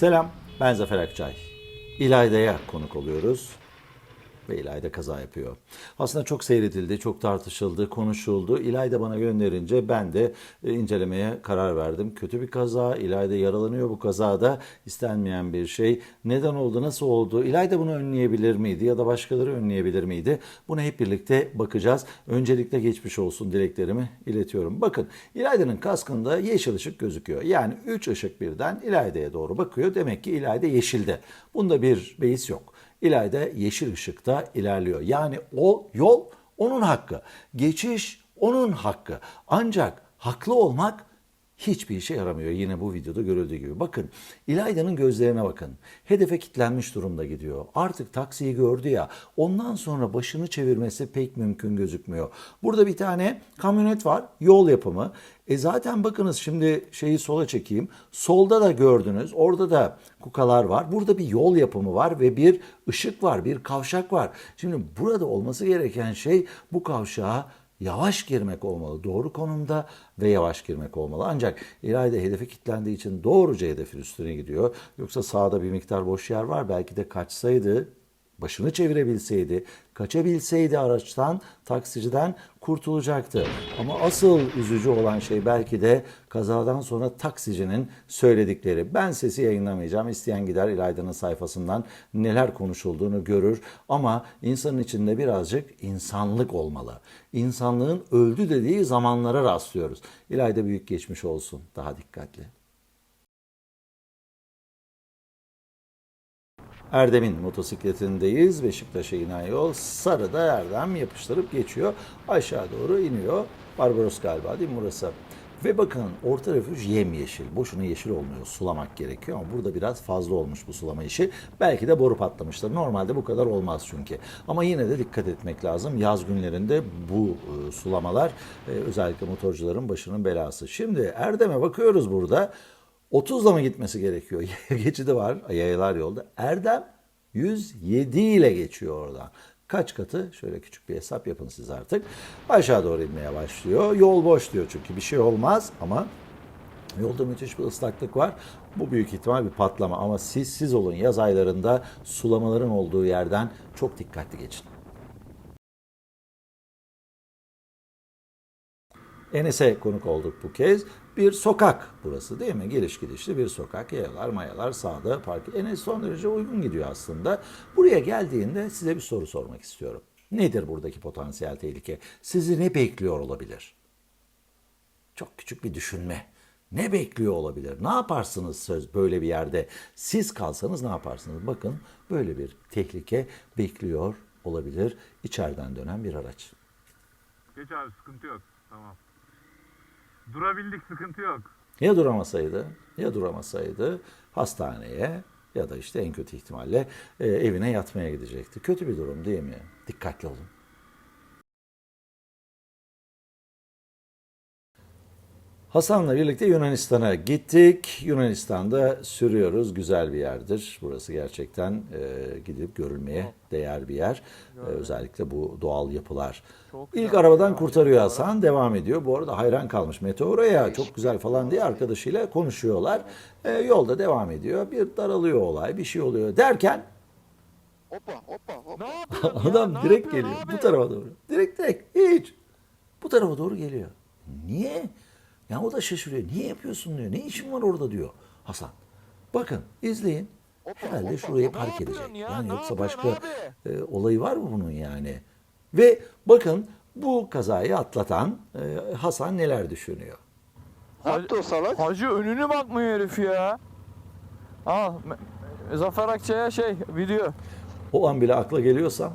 Selam, ben Zafer Akçay. İlayda'ya konuk oluyoruz ve İlayda kaza yapıyor. Aslında çok seyredildi, çok tartışıldı, konuşuldu. İlayda bana gönderince ben de e, incelemeye karar verdim. Kötü bir kaza, İlayda yaralanıyor bu kazada. istenmeyen bir şey. Neden oldu, nasıl oldu? İlayda bunu önleyebilir miydi ya da başkaları önleyebilir miydi? Buna hep birlikte bakacağız. Öncelikle geçmiş olsun dileklerimi iletiyorum. Bakın İlayda'nın kaskında yeşil ışık gözüküyor. Yani 3 ışık birden İlayda'ya doğru bakıyor. Demek ki İlayda yeşilde. Bunda bir beis yok. İlayda yeşil ışıkta ilerliyor. Yani o yol onun hakkı. Geçiş onun hakkı. Ancak haklı olmak hiçbir işe yaramıyor. Yine bu videoda görüldüğü gibi. Bakın İlayda'nın gözlerine bakın. Hedefe kilitlenmiş durumda gidiyor. Artık taksiyi gördü ya. Ondan sonra başını çevirmesi pek mümkün gözükmüyor. Burada bir tane kamyonet var. Yol yapımı. E zaten bakınız şimdi şeyi sola çekeyim. Solda da gördünüz. Orada da kukalar var. Burada bir yol yapımı var ve bir ışık var, bir kavşak var. Şimdi burada olması gereken şey bu kavşağa yavaş girmek olmalı. Doğru konumda ve yavaş girmek olmalı. Ancak İlayda hedefe kilitlendiği için doğruca hedefin üstüne gidiyor. Yoksa sağda bir miktar boş yer var. Belki de kaçsaydı başını çevirebilseydi, kaçabilseydi araçtan, taksiciden kurtulacaktı. Ama asıl üzücü olan şey belki de kazadan sonra taksicinin söyledikleri. Ben sesi yayınlamayacağım. İsteyen gider İlayda'nın sayfasından neler konuşulduğunu görür. Ama insanın içinde birazcık insanlık olmalı. İnsanlığın öldü dediği zamanlara rastlıyoruz. İlayda büyük geçmiş olsun. Daha dikkatli. Erdem'in motosikletindeyiz. Beşiktaş'a inen yol. Sarıda Erdem yapıştırıp geçiyor. Aşağı doğru iniyor. Barbaros galiba değil mi burası? Ve bakın orta refüj yemyeşil. Boşuna yeşil olmuyor. Sulamak gerekiyor ama burada biraz fazla olmuş bu sulama işi. Belki de boru patlamıştır. Normalde bu kadar olmaz çünkü. Ama yine de dikkat etmek lazım. Yaz günlerinde bu e, sulamalar e, özellikle motorcuların başının belası. Şimdi Erdem'e bakıyoruz burada. 30'la mı gitmesi gerekiyor? Geçidi var yayalar yolda. Erdem 107 ile geçiyor oradan. Kaç katı? Şöyle küçük bir hesap yapın siz artık. Aşağı doğru inmeye başlıyor. Yol boş diyor çünkü bir şey olmaz ama yolda müthiş bir ıslaklık var. Bu büyük ihtimal bir patlama ama siz siz olun yaz aylarında sulamaların olduğu yerden çok dikkatli geçin. Enes'e konuk olduk bu kez. Bir sokak burası değil mi? Geliş gidişli bir sokak. Yayalar mayalar sağda park. Enes son derece uygun gidiyor aslında. Buraya geldiğinde size bir soru sormak istiyorum. Nedir buradaki potansiyel tehlike? Sizi ne bekliyor olabilir? Çok küçük bir düşünme. Ne bekliyor olabilir? Ne yaparsınız söz böyle bir yerde? Siz kalsanız ne yaparsınız? Bakın böyle bir tehlike bekliyor olabilir. İçeriden dönen bir araç. Geç abi sıkıntı yok. Tamam. Durabildik sıkıntı yok. Ya duramasaydı, ya duramasaydı hastaneye ya da işte en kötü ihtimalle e, evine yatmaya gidecekti. Kötü bir durum değil mi? Dikkatli olun. Hasan'la birlikte Yunanistan'a gittik. Yunanistan'da sürüyoruz. Güzel bir yerdir. Burası gerçekten e, gidip görülmeye değer bir yer. E, özellikle bu doğal yapılar. İlk arabadan kurtarıyor Hasan. Devam ediyor. Bu arada hayran kalmış. Meteora ya çok güzel falan diye arkadaşıyla konuşuyorlar. E, yolda devam ediyor. Bir daralıyor olay. Bir şey oluyor derken Hoppa hoppa hoppa. Ya? Adam Ne direkt geliyor. abi? Bu tarafa doğru. Direkt direkt. Hiç. Bu tarafa doğru geliyor. Niye? Ya o da şaşırıyor. Niye yapıyorsun diyor. Ne işin var orada diyor Hasan. Bakın izleyin. Herhalde şuraya park edecek. ya? Yani yoksa başka e, olayı var mı bunun yani? Ve bakın bu kazayı atlatan e, Hasan neler düşünüyor? Yaptı o salak? Hacı önünü bakmıyor herif ya. Al Zafer Akçay'a şey video. O an bile akla geliyorsa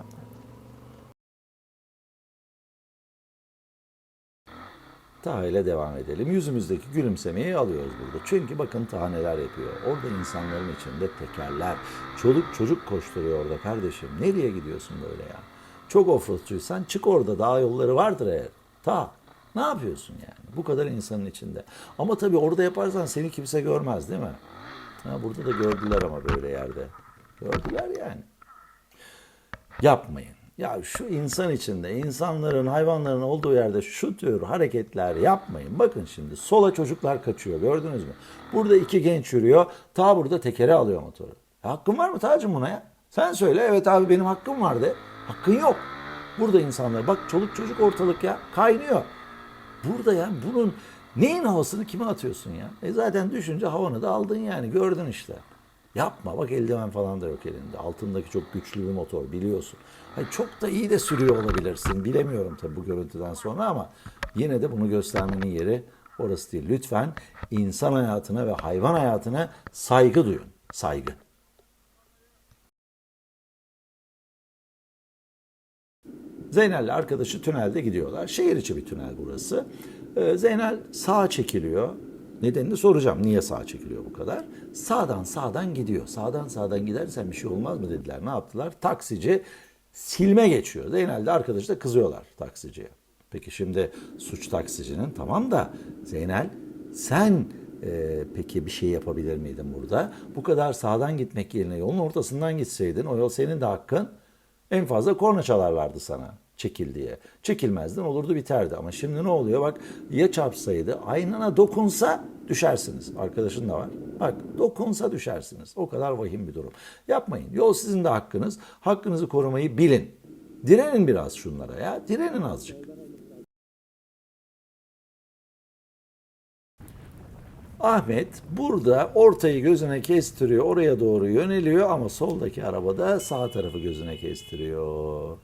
Taha ile devam edelim. Yüzümüzdeki gülümsemeyi alıyoruz burada. Çünkü bakın Taha neler yapıyor. Orada insanların içinde tekerler. Çoluk çocuk koşturuyor orada kardeşim. Nereye gidiyorsun böyle ya? Çok offroadçuysan çık orada dağ yolları vardır eğer. Ta ne yapıyorsun yani? Bu kadar insanın içinde. Ama tabii orada yaparsan seni kimse görmez değil mi? Ha, burada da gördüler ama böyle yerde. Gördüler yani. Yapmayın. Ya şu insan içinde, insanların, hayvanların olduğu yerde şu tür hareketler yapmayın. Bakın şimdi sola çocuklar kaçıyor gördünüz mü? Burada iki genç yürüyor. Ta burada tekere alıyor motoru. Ya hakkın var mı Tacım buna ya? Sen söyle evet abi benim hakkım var de. Hakkın yok. Burada insanlar bak çoluk çocuk ortalık ya kaynıyor. Burada ya bunun neyin havasını kime atıyorsun ya? E zaten düşünce havanı da aldın yani gördün işte. Yapma bak eldiven falan da yok elinde. Altındaki çok güçlü bir motor biliyorsun. Hayır, çok da iyi de sürüyor olabilirsin. Bilemiyorum tabii bu görüntüden sonra ama yine de bunu göstermenin yeri orası değil. Lütfen insan hayatına ve hayvan hayatına saygı duyun. Saygı. Zeynel'le arkadaşı tünelde gidiyorlar. Şehir içi bir tünel burası. Ee, Zeynel sağa çekiliyor. Nedenini soracağım. Niye sağa çekiliyor bu kadar? Sağdan sağdan gidiyor. Sağdan sağdan gidersen bir şey olmaz mı dediler. Ne yaptılar? Taksici silme geçiyor. Zeynel de arkadaşı da kızıyorlar taksiciye. Peki şimdi suç taksicinin tamam da Zeynel sen e, peki bir şey yapabilir miydin burada? Bu kadar sağdan gitmek yerine yolun ortasından gitseydin o yol senin de hakkın. En fazla korna çalarlardı sana çekil diye. Çekilmezdin olurdu biterdi ama şimdi ne oluyor bak ya çarpsaydı aynana dokunsa düşersiniz. Arkadaşın da var. Bak dokunsa düşersiniz. O kadar vahim bir durum. Yapmayın. Yol sizin de hakkınız. Hakkınızı korumayı bilin. Direnin biraz şunlara ya. Direnin azıcık. Ahmet burada ortayı gözüne kestiriyor, oraya doğru yöneliyor ama soldaki arabada sağ tarafı gözüne kestiriyor.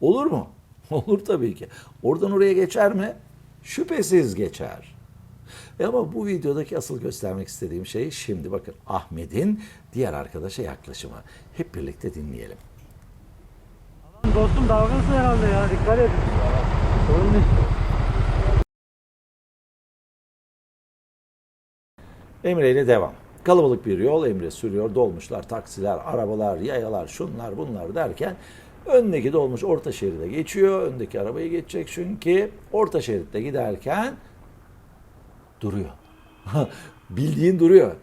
Olur mu? Olur tabii ki. Oradan oraya geçer mi? Şüphesiz geçer. E ama bu videodaki asıl göstermek istediğim şey şimdi bakın Ahmet'in diğer arkadaşa yaklaşımı. Hep birlikte dinleyelim. Dostum dalgasın herhalde ya dikkat et. Sorun değil. Emre ile devam. Kalabalık bir yol Emre sürüyor. Dolmuşlar, taksiler, arabalar, yayalar, şunlar bunlar derken öndeki dolmuş orta şeride geçiyor. Öndeki arabayı geçecek çünkü orta şeritte giderken duruyor. Bildiğin duruyor.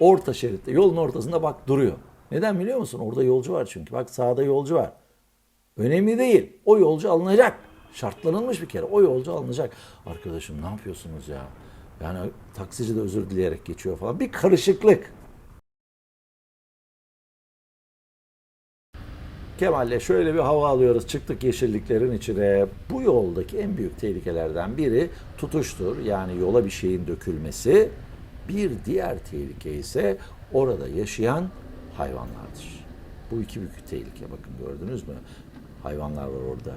Orta şeritte yolun ortasında bak duruyor. Neden biliyor musun? Orada yolcu var çünkü. Bak sağda yolcu var. Önemli değil. O yolcu alınacak. Şartlanılmış bir kere. O yolcu alınacak. Arkadaşım ne yapıyorsunuz ya? Yani taksici de özür dileyerek geçiyor falan. Bir karışıklık. Kemal'le şöyle bir hava alıyoruz. Çıktık yeşilliklerin içine. Bu yoldaki en büyük tehlikelerden biri tutuştur. Yani yola bir şeyin dökülmesi. Bir diğer tehlike ise orada yaşayan hayvanlardır. Bu iki büyük tehlike. Bakın gördünüz mü? Hayvanlar var orada.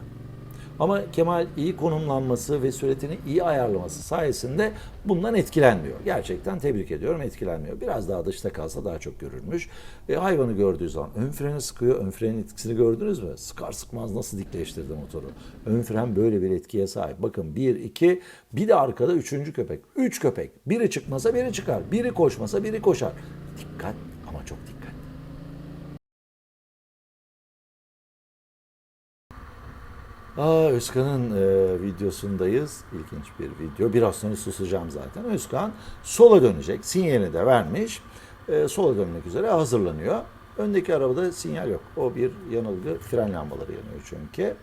Ama Kemal iyi konumlanması ve süretini iyi ayarlaması sayesinde bundan etkilenmiyor. Gerçekten tebrik ediyorum etkilenmiyor. Biraz daha dışta kalsa daha çok görülmüş. E, hayvanı gördüğü zaman ön freni sıkıyor. Ön frenin etkisini gördünüz mü? Sıkar sıkmaz nasıl dikleştirdi motoru. Ön fren böyle bir etkiye sahip. Bakın bir, iki, bir de arkada üçüncü köpek. Üç köpek. Biri çıkmasa biri çıkar. Biri koşmasa biri koşar. Dikkat ama çok dikkat. Aa, Özkan'ın e, videosundayız. İlginç bir video. Biraz sonra susacağım zaten. Özkan sola dönecek. Sinyalini de vermiş. E, sola dönmek üzere hazırlanıyor. Öndeki arabada sinyal yok. O bir yanılgı. Fren lambaları yanıyor çünkü.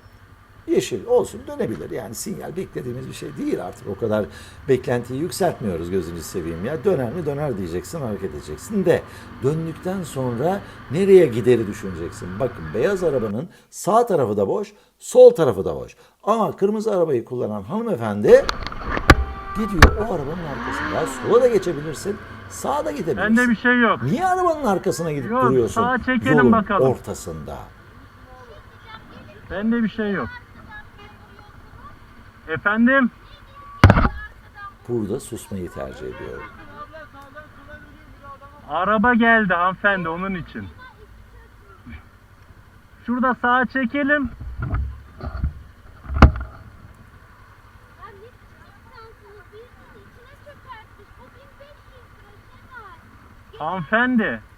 Yeşil olsun dönebilir. Yani sinyal beklediğimiz bir şey değil artık. O kadar beklentiyi yükseltmiyoruz gözünüzü seveyim ya. Döner mi döner diyeceksin hareket edeceksin de döndükten sonra nereye gideri düşüneceksin. Bakın beyaz arabanın sağ tarafı da boş, sol tarafı da boş. Ama kırmızı arabayı kullanan hanımefendi gidiyor o arabanın arkasında. Sola da geçebilirsin, sağa da gidebilirsin. Bende bir şey yok. Niye arabanın arkasına gidip Yok, duruyorsun? sağa çekelim Yolun bakalım. ortasında. Bende bir şey yok. Efendim? Burada susmayı tercih ediyorum. Araba geldi hanımefendi onun için. Şurada sağa çekelim. Ya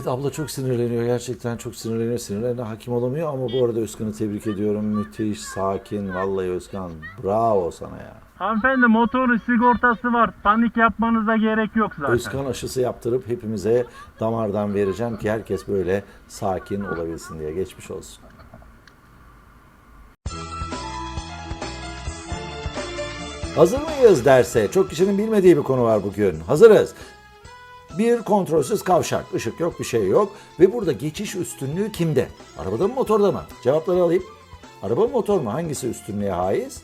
Evet abla çok sinirleniyor. Gerçekten çok sinirleniyor. Sinirlerine hakim olamıyor ama bu arada Özkan'ı tebrik ediyorum. Müthiş, sakin. Vallahi Özkan bravo sana ya. Hanımefendi motorun sigortası var. Panik yapmanıza gerek yok zaten. Özkan aşısı yaptırıp hepimize damardan vereceğim ki herkes böyle sakin olabilsin diye geçmiş olsun. Hazır mıyız derse? Çok kişinin bilmediği bir konu var bugün. Hazırız. Bir kontrolsüz kavşak. Işık yok, bir şey yok. Ve burada geçiş üstünlüğü kimde? Arabada mı, motorda mı? Cevapları alayım. Araba mı, motor mu? Hangisi üstünlüğe haiz?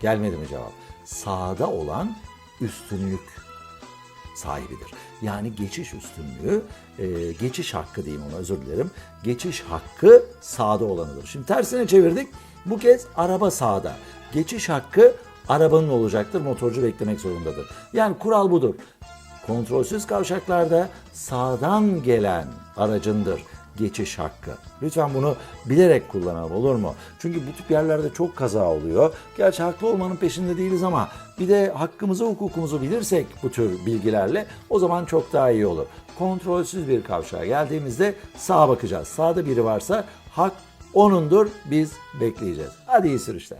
Gelmedi mi cevap? Sağda olan üstünlük sahibidir. Yani geçiş üstünlüğü, e, geçiş hakkı diyeyim ona özür dilerim. Geçiş hakkı sağda olanıdır. Şimdi tersine çevirdik. Bu kez araba sağda. Geçiş hakkı arabanın olacaktır. Motorcu beklemek zorundadır. Yani kural budur. Kontrolsüz kavşaklarda sağdan gelen aracındır geçiş hakkı. Lütfen bunu bilerek kullanalım olur mu? Çünkü bu tip yerlerde çok kaza oluyor. Gerçi haklı olmanın peşinde değiliz ama bir de hakkımızı hukukumuzu bilirsek bu tür bilgilerle o zaman çok daha iyi olur. Kontrolsüz bir kavşağa geldiğimizde sağa bakacağız. Sağda biri varsa hak onundur biz bekleyeceğiz. Hadi iyi sürüşler.